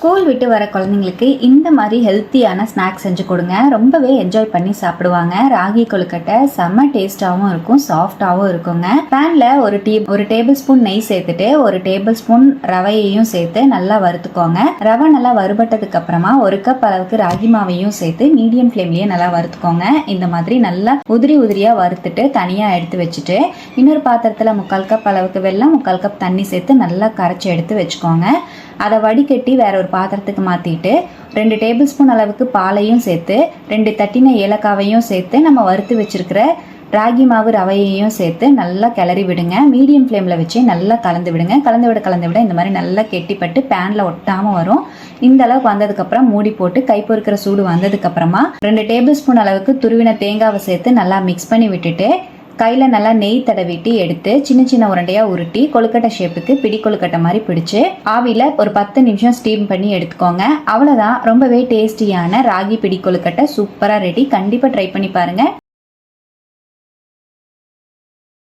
School விட்டு வர குழந்தைங்களுக்கு இந்த மாதிரி ஹெல்த்தியான ஸ்நாக்ஸ் செஞ்சு கொடுங்க. ரொம்பவே என்ஜாய் பண்ணி சாப்பிடுவாங்க. ராகி கொழுக்கட்டை செம்ம டேஸ்டாகவும் இருக்கும் சாஃப்டாகவும் இருக்குங்க. பேனில் ஒரு டீ ஒரு டேபிள் ஸ்பூன் நெய் சேர்த்துட்டு ஒரு டேபிள் ஸ்பூன் ரவையையும் சேர்த்து நல்லா வறுத்துக்கோங்க. ரவை நல்லா வறுபட்டதுக்கு அப்புறமா ஒரு கப் அளவுக்கு ராகி மாவையும் சேர்த்து மீடியம் ஃப்ளேம்லயே நல்லா வறுத்துக்கோங்க. இந்த மாதிரி நல்லா உதிரி உதிரியா வறுத்துட்டு தனியா எடுத்து வச்சுட்டு இன்னொரு பாத்திரத்துல முக்கால் கப் அளவுக்கு வெள்ளம் முக்கால் கப் தண்ணி சேர்த்து நல்லா கரைச்சி எடுத்து வச்சுக்கோங்க. அதை வடிகட்டி வேற ஒரு பாத்திரத்துக்கு மாற்றிட்டு ரெண்டு டேபிள் ஸ்பூன் அளவுக்கு பாலையும் சேர்த்து ரெண்டு தட்டின ஏலக்காவையும் சேர்த்து நம்ம வறுத்து வச்சுருக்கிற ராகி மாவு ரவையையும் சேர்த்து நல்லா கிளறி விடுங்க. மீடியம் ஃப்ளேமில் வச்சு நல்லா கலந்து விடுங்க. கலந்து விட கலந்து விட இந்த மாதிரி நல்லா கெட்டிப்பட்டு பேனில் ஒட்டாமல் வரும். இந்த அளவுக்கு வந்ததுக்கப்புறம் மூடி போட்டு கை பொறுக்கிற சூடு வந்ததுக்கப்புறமா ரெண்டு டேபிள் ஸ்பூன் அளவுக்கு துருவின தேங்காவை சேர்த்து நல்லா மிக்ஸ் பண்ணி விட்டுட்டு கையில் நல்லா நெய் தடவிட்டு எடுத்து சின்ன சின்ன உருண்டையாக உருட்டி கொழுக்கட்டை ஷேப்புக்கு பிடி கொழுக்கட்டை மாதிரி பிடிச்சு ஆவியில் ஒரு பத்து நிமிஷம் ஸ்டீம் பண்ணி எடுத்துக்கோங்க. அவ்வளோதான் ரொம்பவே டேஸ்டியான ராகி பிடி கொழுக்கட்டை சூப்பராக ரெடி கண்டிப்பாக ட்ரை பண்ணி பாருங்கள்